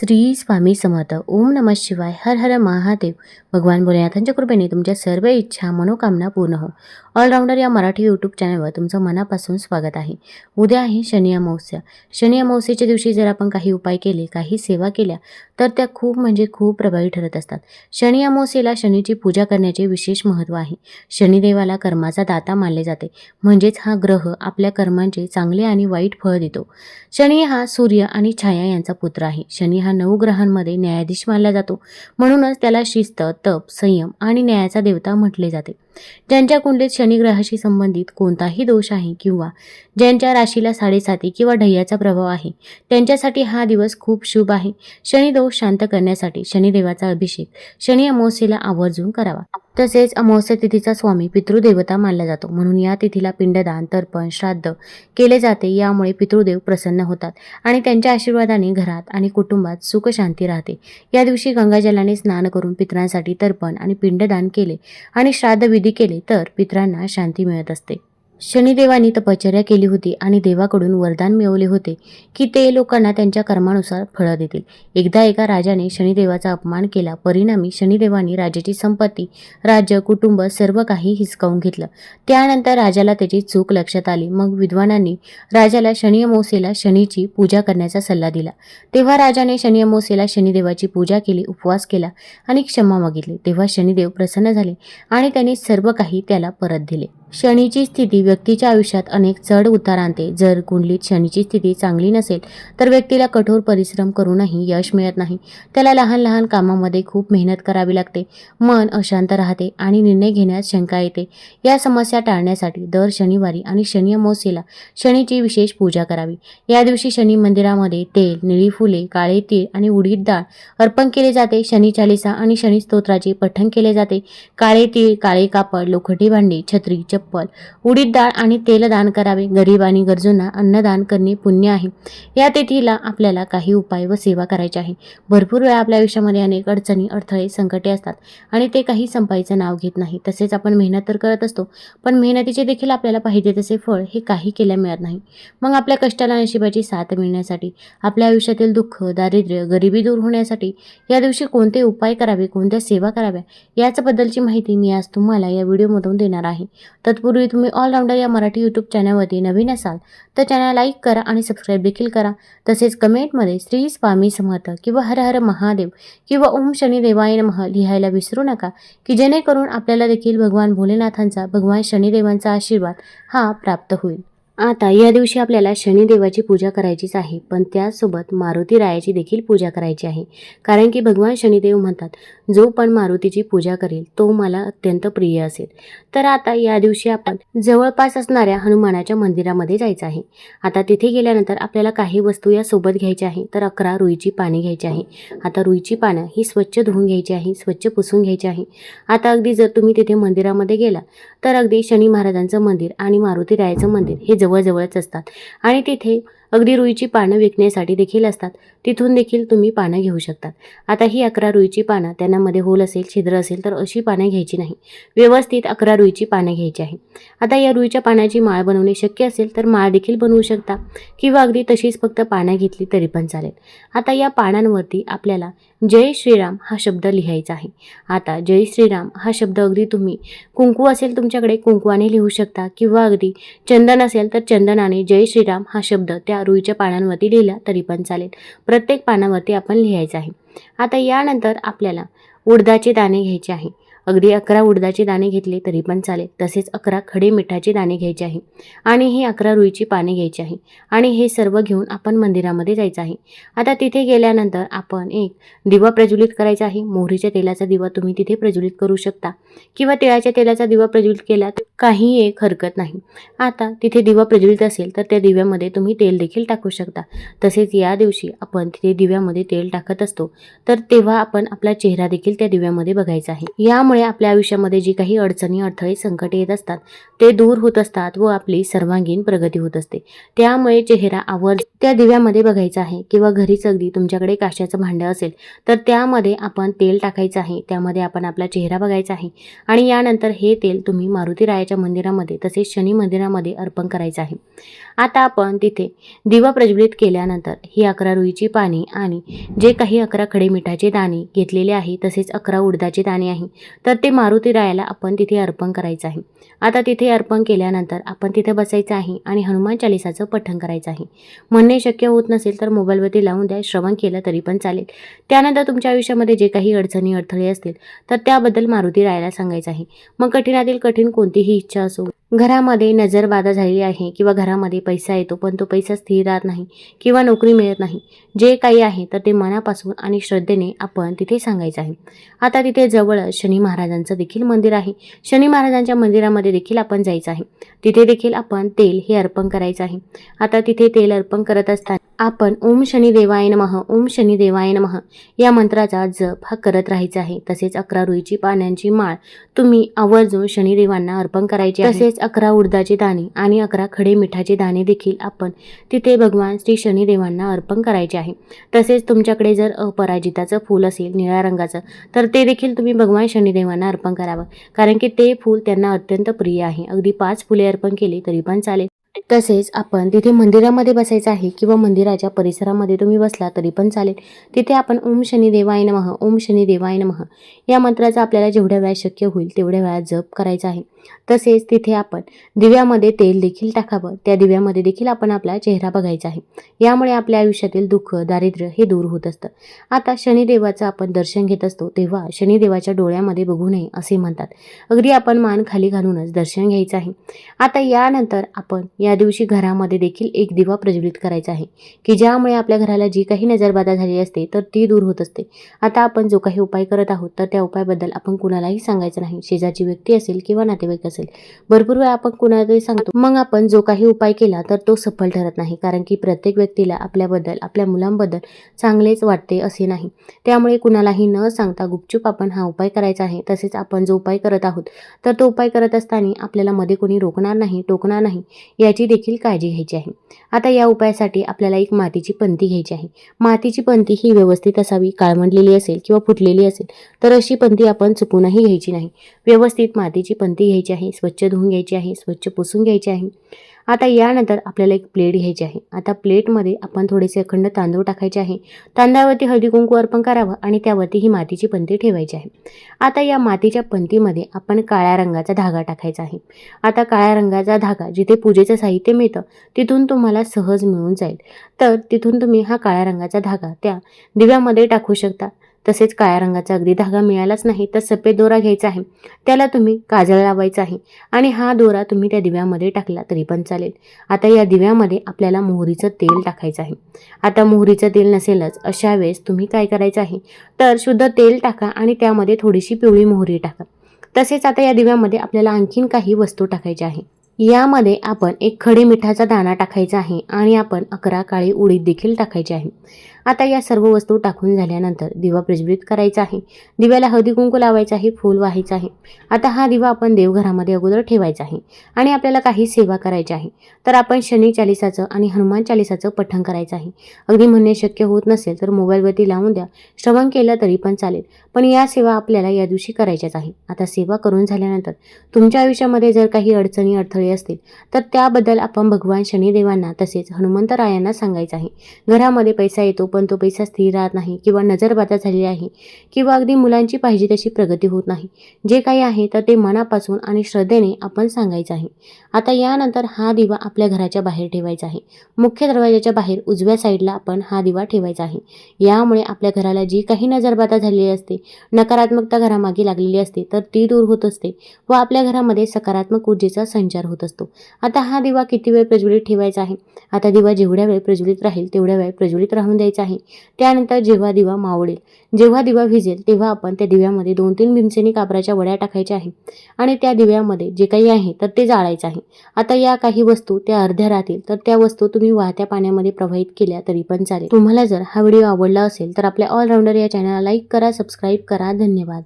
श्री स्वामी समर्थ. ओम नमः शिवाय. हर हर महादेव. भगवान भोलेनाथांच्या कृपेने तुमच्या सर्व इच्छा मनोकामना पूर्ण हो. ऑलराऊंडर या मराठी यूट्यूब चॅनलवर तुमचं मनापासून स्वागत आहे. उद्या आहे शनी अमावस्या. शनी अमावस्येच्या दिवशी जर आपण काही उपाय केले काही सेवा केल्या तर त्या खूप म्हणजे खूप प्रभावी ठरत असतात. शनी अमावस्येला शनीची पूजा करण्याचे विशेष महत्त्व आहे. शनिदेवाला कर्माचा दाता मानले जाते. म्हणजेच हा ग्रह आपल्या कर्मांचे चांगले आणि वाईट फळ देतो. शनी हा सूर्य आणि छाया यांचा पुत्र आहे. शनी हा नऊ ग्रहांमध्ये न्यायाधीश मानला जातो. म्हणूनच त्याला शिस्त तप संयम आणि न्यायाचा देवता म्हटले जाते. ज्यांच्या कुंडलीत शनिग्रहाशी संबंधित कोणताही दोष आहे किंवा ज्यांच्या राशीला साडेसाती किंवा ढय्याचा प्रभाव आहे त्यांच्यासाठी हा दिवस खूप शुभ आहे. शनिदोष शांत करण्यासाठी शनिदेवाचा अभिषेक शनी अमावस्येला आवर्जून करावा. तसेच अमावस्या तिथीचा स्वामी पितृदेवता मानला जातो. म्हणून या तिथीला पिंडदान तर्पण श्राद्ध केले जाते. यामुळे पितृदेव प्रसन्न होतात आणि त्यांच्या आशीर्वादाने घरात आणि कुटुंबात सुखशांती राहते. या दिवशी गंगाजलाने स्नान करून पितरांसाठी तर्पण आणि पिंडदान केले आणि श्राद्ध विधी केले तर पितरांना शांती मिळत असते. शनिदेवानी तपश्चर्या केली होती आणि देवाकडून वरदान मिळवले होते की ते लोकांना त्यांच्या कर्मानुसार फळं देतील. एकदा एका राजाने शनिदेवाचा अपमान केला. परिणामी शनिदेवानी राजाची संपत्ती राज्य कुटुंब सर्व काही हिसकावून घेतलं. त्यानंतर राजाला त्याची चूक लक्षात आली. मग विद्वानांनी राजाला शनी अमावस्येला शनीची पूजा करण्याचा सल्ला दिला. तेव्हा राजाने शनी अमावस्येला शनिदेवाची पूजा केली उपवास केला आणि क्षमा मागितली. तेव्हा शनिदेव प्रसन्न झाले आणि त्याने सर्व काही त्याला परत दिले. शनीची स्थिती व्यक्तीच्या आयुष्यात अनेक चढ उतार आणते. जर कुंडलीत शनीची स्थिती चांगली नसेल तर व्यक्तीला कठोर परिश्रम करूनही यश मिळत नाही. त्याला लहान लहान कामामध्ये खूप मेहनत करावी लागते. मन अशांत राहते आणि निर्णय घेण्यात शंका येते. या समस्या टाळण्यासाठी दर शनिवारी आणि शनी अमावस्येला शनीची विशेष पूजा करावी. या दिवशी शनी मंदिरामध्ये तेल निळी फुले काळे तीळ आणि उडीद डाळ अर्पण केले जाते. शनी चालिसा आणि शनी स्तोत्राचे पठण केले जाते. काळे तीळ काळे कापड लोखंडी भांडी छत्री चप्पल उडीद डाळ आणि तेल दान करावे. गरीब आणि गरजूंना अन्नदान करणे पुण्य आहे. या तिथीला आपल्याला काही उपाय व सेवा करायची आहे. भरपूर वेळा आपल्या आयुष्यामध्ये अनेक अडचणी अडथळे संकटे असतात आणि ते काही संपायचं नाव घेत नाही. तसेच आपण मेहनत तर करत असतो पण मेहनतीचे देखील आपल्याला पाहिजे तसे फळ हे काही केल्या मिळत नाही. मग आपल्या कष्टाला नशिबाची साथ मिळण्यासाठी आपल्या आयुष्यातील दुःख दारिद्र्य गरिबी दूर होण्यासाठी या दिवशी कोणते उपाय करावे कोणत्या सेवा कराव्या याचबद्दलची माहिती मी आज तुम्हाला या व्हिडिओमधून देणार आहे. तत्पूर्वी तुम्ही ऑलराऊंडर या मराठी यूट्यूब चॅनलवरती नवीन असाल तर चॅनल लाईक करा आणि सबस्क्राईब देखील करा. तसेच कमेंटमध्ये श्री स्वामी समर्थ किंवा हर हर महादेव किंवा ओम शनिदेवाय मह लिहायला विसरू नका की जेणेकरून आपल्याला देखील भगवान भोलेनाथांचा भगवान शनिदेवांचा आशीर्वाद हा प्राप्त होईल. आता या दिवशी आपल्याला शनिदेवाची पूजा करायचीच आहे पण त्याचसोबत मारुती रायाची देखील पूजा करायची आहे. कारण की भगवान शनिदेव म्हणतात जो पण मारुतीची पूजा करेल तो मला अत्यंत प्रिय असेल. तर आता या दिवशी आपण जवळपास असणाऱ्या हनुमानाच्या मंदिरामध्ये जायचं आहे. आता तिथे गेल्यानंतर आपल्याला काही वस्तू या सोबत घ्यायच्या आहे. तर अकरा रुईची पाने घ्यायची आहे. आता रुईची पानं ही स्वच्छ धुवून घ्यायची आहे स्वच्छ पुसून घ्यायची आहे. आता अगदी जर तुम्ही तिथे मंदिरामध्ये गेला तर अगदी शनी महाराजांचं मंदिर आणि मारुती रायाचं मंदिर हे जवळजवळच असतात. आणि तिथे अगदी रुईची पानं विकण्यासाठी देखील असतात. तिथून देखील तुम्ही पानं घेऊ शकतात. आता ही अकरा रुईची पानं त्यांनामध्ये होल असेल छिद्र असेल तर अशी पानं घ्यायची नाही. व्यवस्थित अकरा रुईची पानं घ्यायची आहे. आता या रुईच्या पानाची माळ बनवणे शक्य असेल तर माळ देखील बनवू शकता. किंवा अगदी तशीच फक्त पानं घेतली तरी पण चालेल. आता या पानांवरती आपल्याला जय श्रीराम हा शब्द लिहायचा आहे. आता जय श्रीराम हा शब्द अगदी तुम्ही कुंकू असेल तुमच्याकडे कुंकुवाने लिहू शकता. किंवा अगदी चंदन असेल तर चंदनाने जय श्रीराम हा शब्द त्या रुईच्या पानांवरती लिहिला तरी पण चालेल. प्रत्येक पानावरती आपण लिहायचं आहे. आता यानंतर आपल्याला उडदाचे दाणे घ्यायचे आहे. अगदी अकरा उडदाचे दाणे घेतले तरी पण चालेल. तसेच अकरा खडे मिठाचे दाणे घ्यायचे आहे. आणि हे अकरा रुईची पाने घ्यायची आहे. आणि हे सर्व घेऊन आपण मंदिरामध्ये जायचं आहे. आता तिथे गेल्यानंतर आपण एक दिवा प्रज्वलित करायचा आहे. मोहरीच्या तेलाचा दिवा तुम्ही तिथे प्रज्वलित करू शकता. किंवा तिळाच्या तेलाचा दिवा प्रज्वलित केला तर काही एक हरकत नाही. आता तिथे दिवा प्रज्वलित असेल तर त्या दिव्यामध्ये तुम्ही तेल देखील टाकू शकता. तसेच या दिवशी आपण तिथे दिव्यामध्ये तेल टाकत असतो तर तेव्हा आपण आपला चेहरा देखील त्या दिव्यामध्ये बघायचा आहे. यामुळे आपल्या आयुष्यामध्ये जी काही अडचणी अडथळे संकट येत असतात ते दूर होत असतात व आपली सर्वांगीण प्रगती होत असते. त्यामुळे चेहरा आवर्ज त्या दिव्यामध्ये बघायचा आहे किंवा घरीच अगदी तुमच्याकडे काशाचं भांडं असेल तर त्यामध्ये आपण तेल टाकायचं आहे त्यामध्ये आपण आपला चेहरा बघायचा आहे आणि यानंतर हे तेल तुम्ही मारुती राय देवाच्या मंदिरामध्ये तसेच शनी मंदिरामध्ये अर्पण करायचं आहे. आता आपण तिथे दिवा प्रज्वलित केल्यानंतर ही अकरा रुईची पाने आणि जे काही अकरा खडे मिठाचे दाणे घेतलेले आहे तसेच अकरा उडदाचे दाणे आहे तर ते मारुती रायाला आपण तिथे अर्पण करायचं आहे. आता तिथे अर्पण केल्यानंतर आपण तिथे बसायचं आहे आणि हनुमान चालिसाचं पठण करायचं आहे. म्हणणे शक्य होत नसेल तर मोबाईलवरती लावून द्या श्रवण केलं तरी पण चालेल. त्यानंतर तुमच्या आयुष्यामध्ये जे काही अडचणी अडथळे असतील तर त्याबद्दल मारुती रायाला सांगायचं आहे. मग कठीणातील कठीण कोणतीही इच्छा असो. घरामध्ये नजरबाधा झालेली आहे किंवा घरामध्ये पैसा येतो पण तो पैसा स्थिर राहत नाही किंवा नोकरी मिळत नाही. जे काही आहे तर ते मनापासून आणि श्रद्धेने आपण तिथे सांगायचं आहे. आता तिथे जवळ शनी महाराजांचं देखील मंदिर आहे. शनी महाराजांच्या मंदिरामध्ये देखील आपण जायचं आहे. तिथे देखील आपण तेल हे अर्पण करायचं आहे. आता तिथे तेल अर्पण करत असताना आपण ओम शनी देवाय नमः ओम शनी देवाय नमः या मंत्राचा जप हा करत राहायचा आहे. तसेच अकरा रुईची पाण्याची माळ तुम्ही आवर्जून शनिदेवांना अर्पण करायची तसेच अकरा उडदाचे दाणे आणि अकरा खडे मिठाचे दाणे देखील आपण तिथे भगवान श्री शनिदेवांना अर्पण करायचे आहे. तसेच तुमच्याकडे जर अपराजिताचं फूल असेल निळ्या रंगाचं तर ते देखील तुम्ही भगवान शनिदेवांना अर्पण करावं. कारण की ते फूल त्यांना अत्यंत प्रिय आहे. अगदी पाच फुले अर्पण केली तरी पण चालेल. तसेच आपण तिथे मंदिरामध्ये बसायचं आहे किंवा मंदिराच्या परिसरामध्ये तुम्ही बसला तरी पण चालेल. तिथे आपण ओम शनी देवाय नमः ओम शनी देवाय नमः या मंत्राचा आपल्याला जेवढ्या वेळा शक्य होईल तेवढ्या वेळा जप करायचा आहे. तसेच तिथे आपण दिव्यामध्ये तेल देखील टाकावं. त्या दिव्यामध्ये देखील आपण आपला चेहरा बघायचा आहे. यामुळे आपल्या आयुष्यातील दुःख दारिद्र्य हे दूर होत असतं. आता शनिदेवाचं आपण दर्शन घेत असतो तेव्हा शनिदेवाच्या डोळ्यामध्ये बघू नये असे म्हणतात. अगदी आपण मान खाली घालूनच दर्शन घ्यायचं आहे. आता यानंतर आपण या दिवशी घरामध्ये देखील एक दिवा प्रज्वलित करायचा आहे की ज्यामुळे आपल्या घराला जी काही नजरबाधा झाली असते तर ती दूर होत असते. आता आपण जो काही उपाय करत आहोत तर त्या उपायाबद्दल आपण कुणालाही सांगायचं नाही. शेजारची व्यक्ती असेल किंवा नाते नातेवाईक असेल. भरपूर वेळा आपण कुणालाही सांगतो मग आपण जो काही उपाय केला तर तो सफल ठरत नाही कारण की प्रत्येक व्यक्तीला आपल्याबद्दल आपल्या मुलांबद्दल चांगलेच वाटते असे नाही. त्यामुळे कुणालाही न सांगता गुपचूप आपण हा उपाय करायचा आहे. तसेच आपण जो उपाय करत आहोत तर तो उपाय करत असताना आपल्याला मध्ये कोणी रोखणार नाही टोकणार नाही याची देखील काळजी घ्यायची आहे. आता या उपायासाठी आपल्याला एक मातीची पंथी घ्यायची आहे. मातीची पंथी ही व्यवस्थित असावी काळमंडलेली असेल किंवा फुटलेली असेल तर अशी पंथी आपण चुकूनही घ्यायची नाही. व्यवस्थित मातीची पंथी घ्यायची आहे स्वच्छ धुवून घ्यायची आहे स्वच्छ पुसून घ्यायची आहे. आता यानंतर आपल्याला एक प्लेट घ्यायची आहे. आता प्लेटमध्ये आपण थोडेसे अखंड तांदूळ टाकायचे आहे. तांदळावरती हळदी कुंकू अर्पण करावं आणि त्यावरती ही मातीची पंती ठेवायची आहे. आता या मातीच्या पंतीमध्ये आपण काळ्या रंगाचा धागा टाकायचा आहे. आता काळ्या रंगाचा धागा जिथे पूजेचं साहित्य मिळतं तिथून तुम्हाला सहज मिळून जाईल. तर तिथून तुम्ही हा काळ्या रंगाचा धागा त्या दिव्यामध्ये टाकू शकता. तसेच काळ्या रंगाचा अगदी धागा मिळालाच नाही तर सफेद दोरा घ्यायचा आहे. त्याला तुम्ही काजळ लावायचा आहे. आणि हा दोरा तुम्ही त्या दिव्यामध्ये टाकला तरी पण चालेल. आता या दिव्यामध्ये आपल्याला मोहरीचं तेल टाकायचं आहे. आता मोहरीचं तेल नसेलच अशा वेळेस तुम्ही काय करायचं आहे? तर शुद्ध तेल टाका आणि त्यामध्ये थोडीशी पिवळी मोहरी टाका. तसेच आता या दिव्यामध्ये आपल्याला आणखीन काही वस्तू टाकायच्या आहे. यामध्ये आपण एक खडे मिठाचा दाणा टाकायचा आहे आणि आपण अकरा काळी उडीद देखील टाकायची आहे. आता या सर्व वस्तू टाकून झाल्यानंतर दिवा प्रज्वलित करायचा आहे. दिव्याला हळदी कुंकू लावायचं आहे फूल व्हायचं आहे. आता हा दिवा आपण देवघरामध्ये अगोदर ठेवायचा आहे आणि आपल्याला काही सेवा करायची आहे. तर आपण शनी चालिसाचं आणि हनुमान चालिसाचं पठण करायचं आहे. अगदी म्हणणे शक्य होत नसेल तर मोबाईलवरती लावून द्या. श्रवण केलं तरी पण चालेल. पण या सेवा आपल्याला या दिवशी करायच्याच आहे. आता सेवा करून झाल्यानंतर तुमच्या आयुष्यामध्ये जर काही अडचणी अडथळे असतील तर त्याबद्दल आपण भगवान शनिदेवांना तसेच हनुमंतरायांना सांगायचं आहे. घरामध्ये पैसा येतो पण पण तो पैसा स्थिर राहत नाही किंवा नजरबाधा झालेली आहे किंवा अगदी मुलांची पाहिजे तशी प्रगती होत नाही. जे काही आहे तर ते मनापासून आणि श्रद्धेने आपण सांगायचं आहे. आता यानंतर हा दिवा आपल्या घराच्या बाहेर ठेवायचा आहे. मुख्य दरवाजाच्या बाहेर उजव्या साईडला आपण हा दिवा ठेवायचा आहे. यामुळे आपल्या घराला जी काही नजरबाधा झालेली असते नकारात्मकता घरामागे लागलेली असते तर ती दूर होत असते व आपल्या घरामध्ये सकारात्मक ऊर्जेचा संचार होत असतो. आता हा दिवा किती वेळ प्रज्वलित ठेवायचा आहे? आता दिवा जेवढ्या वेळ प्रज्वलित राहील तेवढ्या वेळ प्रज्वलित राहून द्यायचा आहे. त्यानंतर जेव्हा दिवा मावळेल जेव्हा दिवा भिजेल तेव्हा आपण त्या दिव्यामध्ये दोन तीन भीमसेनी कापराच्या वड्या टाकायच्या आहे. आणि त्या दिव्यामध्ये जे काही आहे तर ते जाळायचं आहे. आता या काही वस्तू त्या अर्ध्या राहतील तर त्या वस्तू तुम्ही वाहत्या पाण्यामध्ये प्रवाहित केल्या तरी पण चालेल. तुम्हाला जर हा व्हिडिओ आवडला असेल तर आपल्या ऑलराऊंडर या चॅनलला लाईक करा सबस्क्राईब करा. धन्यवाद.